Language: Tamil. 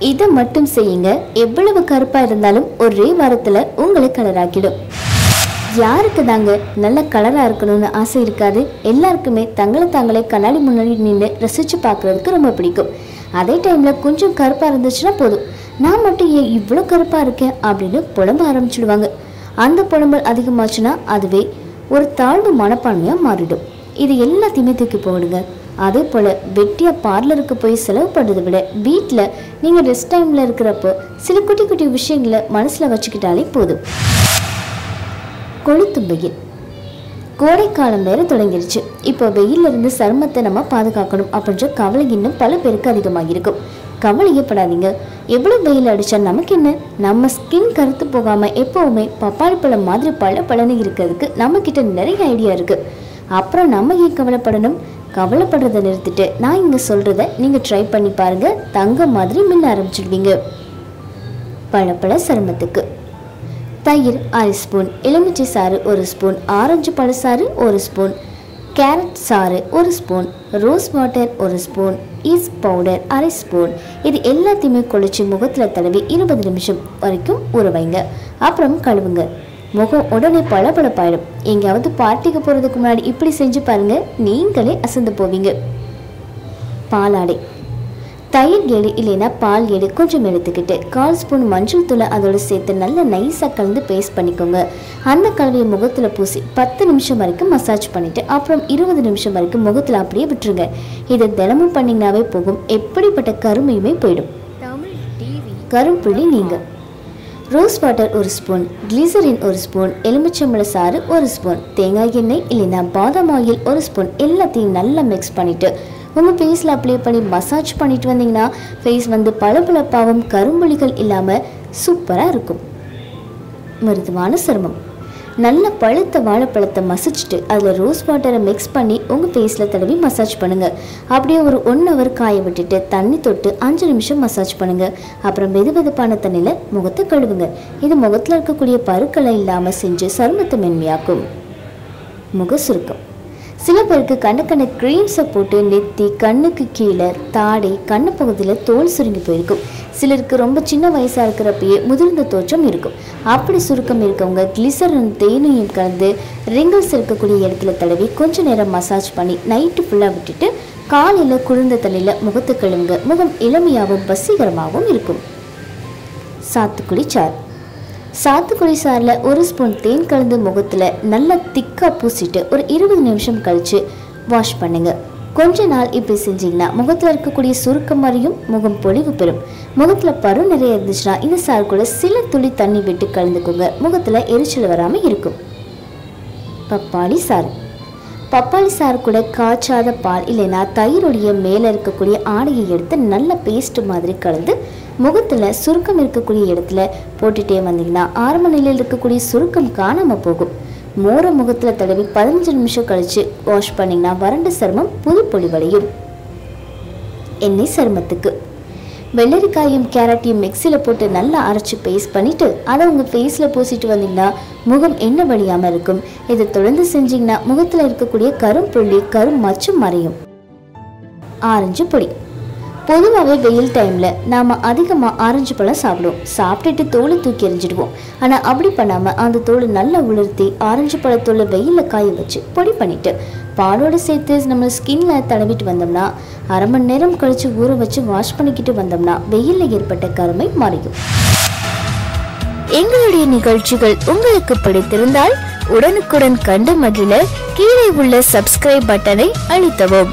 இதை மட்டும் செய்யுங்க. எவ்வளவு கருப்பா இருந்தாலும் ஒரே வாரத்துல உங்களை கலராக்கிடும் யாருக்கு தாங்க நல்ல கலரா இருக்கணும்னு ஆசை இருக்காது? எல்லாருக்குமே தங்களை தாங்களே கண்ணாடி முன்னாடி நின்று ரசிச்சு பார்க்கறதுக்கு ரொம்ப பிடிக்கும். அதே டைம்ல கொஞ்சம் கருப்பா இருந்துச்சுன்னா போதும். நான் மட்டும் ஏன் இவ்வளோ கருப்பா இருக்கேன்? அப்படின்னு புலம்ப ஆரம்பிச்சிடுவாங்க. அந்த புலம்பல் அதிகமாச்சுன்னா அதுவே ஒரு தாழ்வு மனப்பான்மையாக மாறிடும். இது எல்லாத்தையுமே தூக்கி போடுங்க. அதே போல் வெட்டியாக பார்லருக்கு போய் செலவு பண்ணுறதை விட வீட்டில் நீங்கள் ரெஸ்ட் டைமில் இருக்கிறப்போ சில குட்டி குட்டி விஷயங்களை மனசில் வச்சுக்கிட்டாலே போதும். கொளுத்தும்பையில் கோடைக்காலம் வேறு தொடங்கிருச்சு. இப்போ வெயில்ல இருந்து சருமத்தை நம்ம பாதுகாக்கணும் அப்படின்ற கவலை இன்னும் பல பேருக்கு அதிகமாக இருக்கும் கவலையே படாதீங்க எவ்வளோ வெயில் அடித்தா நமக்கு என்ன? நம்ம ஸ்கின் கருத்து போகாமல் எப்போவுமே பப்பாளி பழம் மாதிரி பல பழனு இருக்கிறதுக்கு நம்மக்கிட்ட நிறைய ஐடியா இருக்குது அப்புறம் நம்ம ஏன் கவலைப்படணும்? கவலைப்படுறதை நிறுத்திட்டு நான் இங்கே சொல்கிறத நீங்கள் ட்ரை பண்ணி பாருங்கள் தங்கம் மாதிரி மின்ன ஆரம்பிச்சிடுவீங்க. பழப்பழ சருமத்துக்கு. தயிர் அரை ஸ்பூன் எலுமிச்சை சாறு ஒரு ஸ்பூன் ஆரஞ்சு பழசாறு ஒரு ஸ்பூன் கேரட் சாறு ஒரு ஸ்பூன் ரோஸ் வாட்டர் ஒரு ஸ்பூன் ஈஸ் பவுடர் அரை ஸ்பூன். இது எல்லாத்தையுமே குளிச்சு முகத்தில் தடவி இருபது நிமிஷம் வரைக்கும் ஊற வைங்க. அப்புறம் கழுவுங்க. முகம் உடனே பளபளப்பாயிடும். எங்கேயாவது பார்ட்டிக்கு போகிறதுக்கு முன்னாடி இப்படி செஞ்சு பாருங்கள் நீங்களே அசந்து போவீங்க. பாலாடை. தயிர் ஏடு இல்லைன்னா பால் ஏடு கொஞ்சம் எடுத்துக்கிட்டு கால் ஸ்பூன் மஞ்சள் தூளை அதோட சேர்த்து நல்லா நைஸாக கலந்து பேஸ்ட் பண்ணிக்கோங்க. அந்த கலவையை முகத்தில் பூசி பத்து நிமிஷம் வரைக்கும் மசாஜ் பண்ணிட்டு அப்புறம் இருபது நிமிஷம் வரைக்கும் முகத்தில் அப்படியே விட்டுருங்க. இதை தினமும் பண்ணிங்கனாவே போகும். எப்படிப்பட்ட கருமையுமே போயிடும். கரும்புள்ளி நீங்கள் ரோஸ் வாட்டர் ஒரு ஸ்பூன் கிளிசரின் ஒரு ஸ்பூன் எலுமிச்சம்பழ சாறு ஒரு ஸ்பூன் தேங்காய் எண்ணெய் இல்லைன்னா பாதாம் ஆயில் ஒரு ஸ்பூன் எல்லாத்தையும் நல்லா மிக்ஸ் பண்ணிவிட்டு உங்கள் ஃபேஸில் அப்ளை பண்ணி மசாஜ் பண்ணிட்டு வந்தீங்கன்னா ஃபேஸ் வந்து பளபளப்பாகவும் கரும்புலிகள் இல்லாமல் சூப்பராக இருக்கும். மிருதுவான சருமம். நல்ல பழுத்த வாழைப்பழத்தை மசிச்சுட்டு அதில் ரோஸ் வாட்டரை மிக்ஸ் பண்ணி உங்கள் ஃபேஸில் தடவி மசாஜ் பண்ணுங்கள் அப்படியே ஒரு ஒன் ஹவர் காய விட்டுட்டு தண்ணி தொட்டு அஞ்சு நிமிஷம் மசாஜ் பண்ணுங்கள் அப்புறம் வெது வெதுப்பான தண்ணியில் முகத்தை கழுவுங்க. இது முகத்தில் இருக்கக்கூடிய பருக்களை இல்லாமல் செஞ்சு சருமத்தை மென்மையாக்கும். முக சுருக்கம் சில பேருக்கு கண்ணு க்ரீம்ஸை போட்டு நெத்தி கண்ணுக்கு கீழே தாடை கண்ணு பகுதியில் தோல் சுருங்கி போயிருக்கும். சிலருக்கு ரொம்ப சின்ன வயசாக இருக்கிறப்பயே முதிர்ந்த தோற்றம் இருக்கும். அப்படி சுருக்கம் இருக்கவங்க கிளிசரன் தேனையும் கலந்து ரிங்கிள்ஸ் இருக்கக்கூடிய இடத்துல தடவி கொஞ்சம் நேரம் மசாஜ் பண்ணி நைட்டு ஃபுல்லாக விட்டுட்டு காலையில் குளிர்ந்த தண்ணியில் முகத்து கழுவுங்க. முகம் இளமையாகவும் வசீகரமாகவும் இருக்கும். சாத்துக்குடி சார். சாத்துக்குடி சாறில் ஒரு ஸ்பூன் தேன் கலந்து முகத்தில் நல்லா திக்காக பூசிட்டு ஒரு இருபது நிமிஷம் கழித்து வாஷ் பண்ணுங்கள் கொஞ்ச நாள் இப்படி செஞ்சீங்கன்னா முகத்தில் இருக்கக்கூடிய சுருக்கம் மாதிரியும் முகம் பொலிவு பெறும். முகத்தில் பரு நிறைய இருந்துச்சுன்னா இந்த சாறு கூட சில துளி தண்ணி விட்டு கலந்துக்கோங்க. முகத்தில் எரிச்சல் வராமல் இருக்கும். பப்பாளி சாறு. பப்பாளி சாறு கூட காய்ச்சாத பால் இல்லைன்னா தயிருடைய மேலே இருக்கக்கூடிய ஆடையை எடுத்து நல்ல பேஸ்ட் மாதிரி கலந்து முகத்தில் சுருக்கம் இருக்கக்கூடிய இடத்துல போட்டுகிட்டே வந்தீங்கன்னா ஆரம்ப நிலையில் இருக்கக்கூடிய சுருக்கம் காணாமல் போகும். மோரை முகத்தில் தடவி பதினஞ்சு நிமிஷம் கழித்து வாஷ் பண்ணிங்கன்னா வறண்ட சருமம் புது பொலிவடையும் எண்ணெய் சருமத்துக்கு. வெள்ளரிக்காயும் கேரட்டையும் மிக்சியில் போட்டு நல்லா அரைச்சி பேஸ்ட் பண்ணிவிட்டு அதை உங்கள் ஃபேஸில் பூசிட்டு வந்தீங்கன்னா முகம் என்ன வழியாமல் இருக்கும்? இதை தொடர்ந்து செஞ்சீங்கன்னா முகத்தில் இருக்கக்கூடிய கரும்புள்ளி கரும் மச்சும் மறையும். ஆரஞ்சு பொடி. பொதுவாகவே வெயில் டைமில் நாம் அதிகமாக ஆரஞ்சு பழம் சாப்பிடுவோம். சாப்பிட்டுட்டு தோலை தூக்கி எறிஞ்சிடுவோம். ஆனால் அப்படி பண்ணாமல் அந்த தோலை நல்லா உலர்த்தி ஆரஞ்சு பழத்தோலை வெயிலில் காய வச்சு பொடி பண்ணிட்டு பாலோடு சேர்த்து நம்ம ஸ்கின்ல தடவிட்டு வந்தோம்னா அரை மணி நேரம் கழித்து ஊற வச்சு வாஷ் பண்ணிக்கிட்டு வந்தோம்னா வெயிலில் ஏற்பட்ட கருமை மறையும். எங்களுடைய நிகழ்ச்சிகள் உங்களுக்கு பிடித்திருந்தால் உடனுக்குடன் கண்டு மகிழ கீழே உள்ள சப்ஸ்கிரைப் பட்டனை அழுத்தவும்.